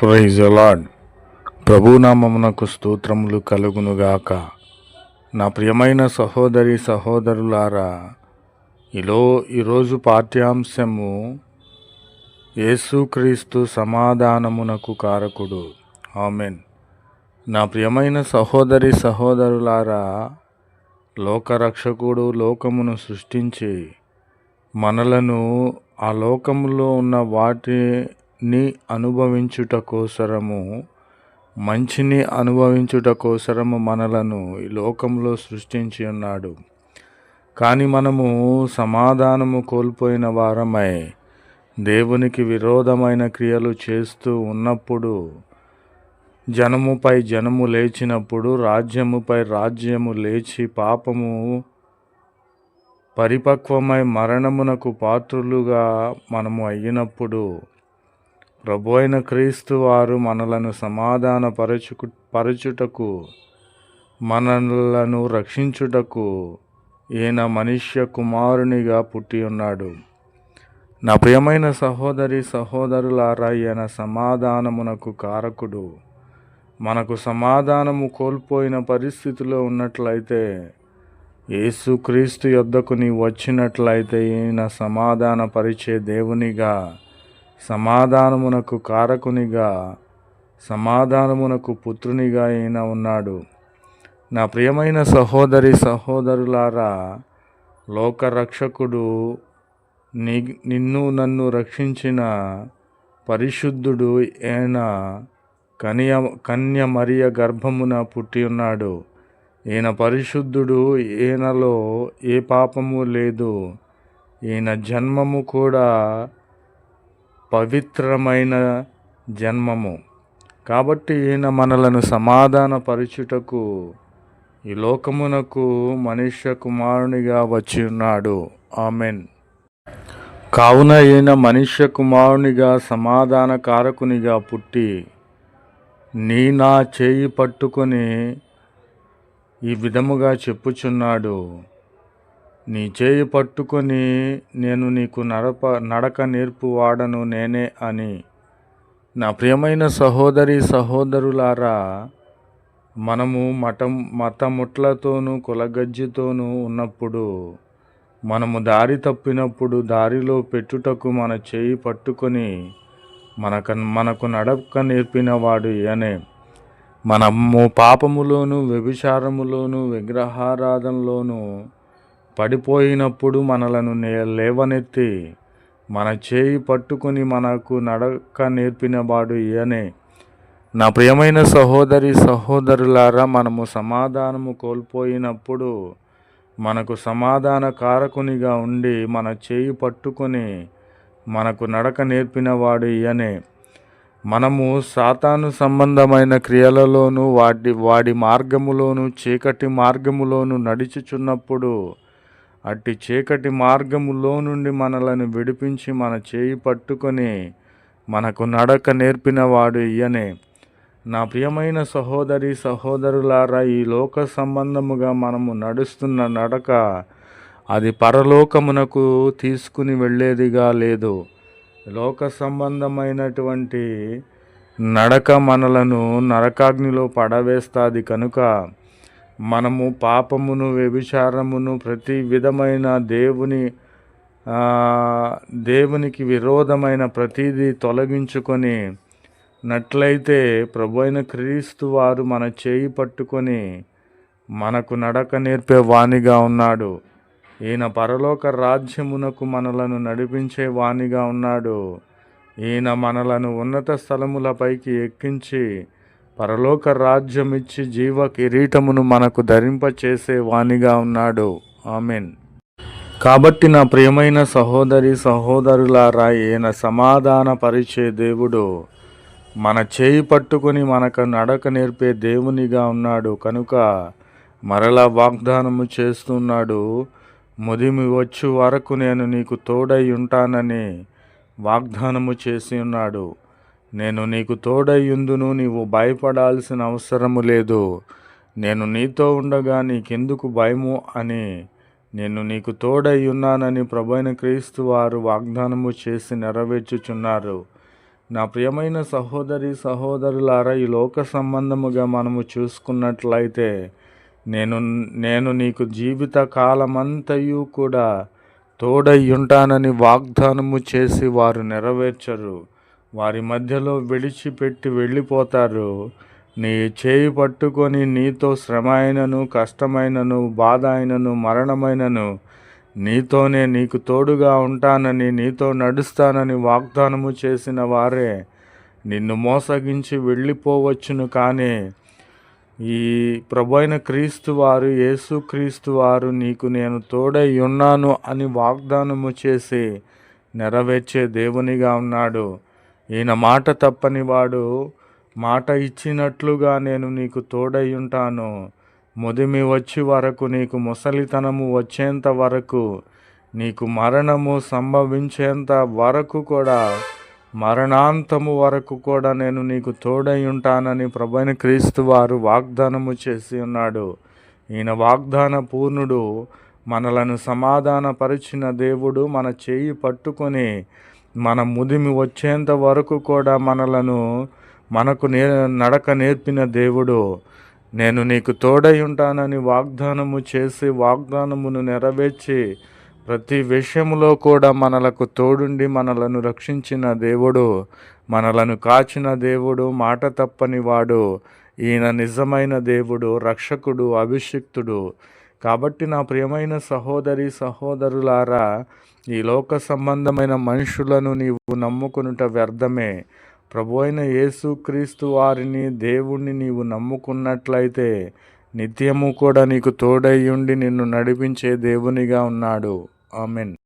Praise అలాడ్ ప్రభునామమునకు స్తోత్రములు కలుగునుగాక. నా ప్రియమైన సహోదరి సహోదరులారా ఇలో ఈరోజు పాఠ్యాంశము యేసుక్రీస్తు సమాధానమునకు కారకుడు. ఆమెన్. నా ప్రియమైన సహోదరి సహోదరులారా లోకరక్షకుడు లోకమును సృష్టించి మనలను ఆ లోకములో ఉన్న వాటి ని అనుభవించుట కోసరము మంచిని అనుభవించుట కోసరము మనలను ఈ లోకంలో సృష్టించి ఉన్నాడు. కానీ మనము సమాధానము కోల్పోయిన వారమై దేవునికి విరోధమైన క్రియలు చేస్తూ ఉన్నప్పుడు జనముపై జనము లేచినప్పుడు రాజ్యముపై రాజ్యము లేచి పాపము పరిపక్వమై మరణమునకు పాత్రులుగా మనము అయినప్పుడు ప్రభు అయిన క్రీస్తు వారు మనలను సమాధాన పరచుకు పరచుటకు మనలను రక్షించుటకు ఈయన మనుష్య కుమారునిగా పుట్టి ఉన్నాడు. నా ప్రియమైన సహోదరి సహోదరులారా ఈయన సమాధానమునకు కారకుడు. మనకు సమాధానము కోల్పోయిన పరిస్థితిలో ఉన్నట్లయితే యేసుక్రీస్తు యొద్దకు నీవు వచ్చినట్లయితే ఈయన సమాధాన పరిచే దేవునిగా సమాధానమునకు కారకునిగా సమాధానమునకు పుత్రునిగా ఈయన ఉన్నాడు. నా ప్రియమైన సహోదరి సహోదరులారా లోకరక్షకుడు ని నిన్ను నన్ను రక్షించిన పరిశుద్ధుడు ఈయన కన్య కన్య మరియ గర్భమున పుట్టి ఉన్నాడు. ఈయన పరిశుద్ధుడు ఈయనలో ఏ పాపము లేదు. ఈయన జన్మము కూడా పవిత్రమైన జన్మము. కాబట్టి ఈయన మనలను సమాధానపరచుటకు ఈ లోకమునకు మనుష్య కుమారునిగా వచ్చి ఉన్నాడు ఆమెన్. కావున ఈయన మనుష్య కుమారునిగా సమాధాన కారకునిగా పుట్టి నీ నా చేయి పట్టుకొని ఈ విధముగా చెప్పుచున్నాడు. నీ చేయి పట్టుకొని నేను నీకు నడప నడక నేర్పు వాడను నేనే అని. నా ప్రియమైన సహోదరి సహోదరులారా మనము మఠం మతముట్లతోనూ కులగజ్జితోనూ ఉన్నప్పుడు మనము దారి తప్పినప్పుడు దారిలో పెట్టుటకు మన చేయి పట్టుకొని మనక మనకు నడక నేర్పినవాడు అనే. ఈయనే మనము పాపములోను వ్యభిచారములోను విగ్రహారాధనలోనూ పడిపోయినప్పుడు మనలను లేవనెత్తి మన చేయి పట్టుకుని మనకు నడక నేర్పినవాడు ఈయనే. నా ప్రియమైన సహోదరి సహోదరులారా మనము సమాధానము కోల్పోయినప్పుడు మనకు సమాధాన కారకునిగా ఉండి మన చేయి పట్టుకొని మనకు నడక నేర్పినవాడు ఈయనే. మనము సాతాను సంబంధమైన క్రియలలోనూ వాటి వాడి మార్గములోను చీకటి మార్గములోను నడిచిచున్నప్పుడు అట్టి చీకటి మార్గములో నుండి మనలను విడిపించి మన చేయి పట్టుకొని మనకు నడక నేర్పినవాడు ఈయనే నా ప్రియమైన సహోదరి సహోదరులారా ఈ లోక సంబంధముగా మనము నడుస్తున్న నడక అది పరలోకమునకు తీసుకుని వెళ్ళేదిగా లేదు. లోక సంబంధమైనటువంటి నడక మనలను నరకాగ్నిలో పడవేస్తుంది కనుక మనము పాపమును వ్యభిచారమును ప్రతి విధమైన దేవుని దేవునికి విరోధమైన ప్రతిదీ తొలగించుకొని నట్లయితే ప్రభు అయిన క్రీస్తు వారు మన చేయి పట్టుకొని మనకు నడక నేర్పే వాణిగా ఉన్నాడు. ఈయన పరలోక రాజ్యమునకు మనలను నడిపించే వాణిగా ఉన్నాడు. ఈయన మనలను ఉన్నత స్థలములపైకి ఎక్కించి పరలోక రాజ్యమిచ్చి జీవ కిరీటమును మనకు ధరింపచేసే వాణిగా ఉన్నాడు. ఆమెన్. కాబట్టి నా ప్రియమైన సహోదరి సహోదరులారా ఈయన సమాధాన పరిచే దేవుడు మన చేయి పట్టుకుని మనకు నడక నేర్పే దేవునిగా ఉన్నాడు. కనుక మరలా వాగ్దానము చేస్తున్నాడు. ముదిమి వచ్చు వరకు నేను నీకు తోడై ఉంటానని వాగ్దానము చేసి ఉన్నాడు. నేను నీకు తోడయ్యుందును నీవు భయపడాల్సిన అవసరము లేదు. నేను నీతో ఉండగా నీకెందుకు భయము అని నేను నీకు తోడయ్యున్నానని ప్రభైన క్రీస్తు వారు వాగ్దానము చేసి నెరవేర్చుచున్నారు. నా ప్రియమైన సహోదరి సహోదరులారా ఈ లోక సంబంధముగా మనము చూసుకున్నట్లయితే నేను నేను నీకు జీవిత కాలమంతయు కూడా తోడయ్యుంటానని వాగ్దానము చేసి వారు నెరవేర్చరు. వారి మధ్యలో విడిచిపెట్టి వెళ్ళిపోతారు. నీ చేయి పట్టుకొని నీతో శ్రమ అయినను కష్టమైనను బాధ అయినను మరణమైనను నీతోనే నీకు తోడుగా ఉంటానని నీతో నడుస్తానని వాగ్దానము చేసిన వారే నిన్ను మోసగించి వెళ్ళిపోవచ్చును కానీ ఈ ప్రభైన క్రీస్తు వారు యేసుక్రీస్తు వారు నీకు నేను తోడై ఉన్నాను అని వాగ్దానము చేసి నెరవేర్చే దేవునిగా ఉన్నాడు. ఈయన మాట తప్పని వాడు మాట ఇచ్చినట్లుగా నేను నీకు తోడై ఉంటాను ముదిమి వచ్చి వరకు నీకు ముసలితనము వచ్చేంత వరకు నీకు మరణము సంభవించేంత వరకు కూడా మరణాంతము వరకు కూడా నేను నీకు తోడై ఉంటానని ప్రభైన క్రీస్తు వారు వాగ్దానము చేసి ఉన్నాడు. ఈయన వాగ్దాన పూర్ణుడు మనలను సమాధానపరిచిన దేవుడు మన చేయి పట్టుకొని మన ముదిమి వచ్చేంత వరకు కూడా మనలను మనకు నే నడక నేర్పిన దేవుడు నేను నీకు తోడై ఉంటానని వాగ్దానము చేసి వాగ్దానమును నెరవేర్చి ప్రతి విషయంలో కూడా మనలకు తోడుండి మనలను రక్షించిన దేవుడు మనలను కాచిన దేవుడు మాట తప్పని వాడు ఈయన నిజమైన దేవుడు రక్షకుడు అభిషిక్తుడు. కాబట్టి నా ప్రియమైన సహోదరి సహోదరులారా ఈ లోక సంబంధమైన మనుషులను నీవు నమ్ముకునుట వ్యర్థమే. ప్రభు అయిన యేసుక్రీస్తు వారిని దేవుణ్ణి నీవు నమ్ముకున్నట్లయితే నిత్యము కూడా నీకు తోడై ఉండి నిన్ను నడిపించే దేవునిగా ఉన్నాడు. ఆమెన్.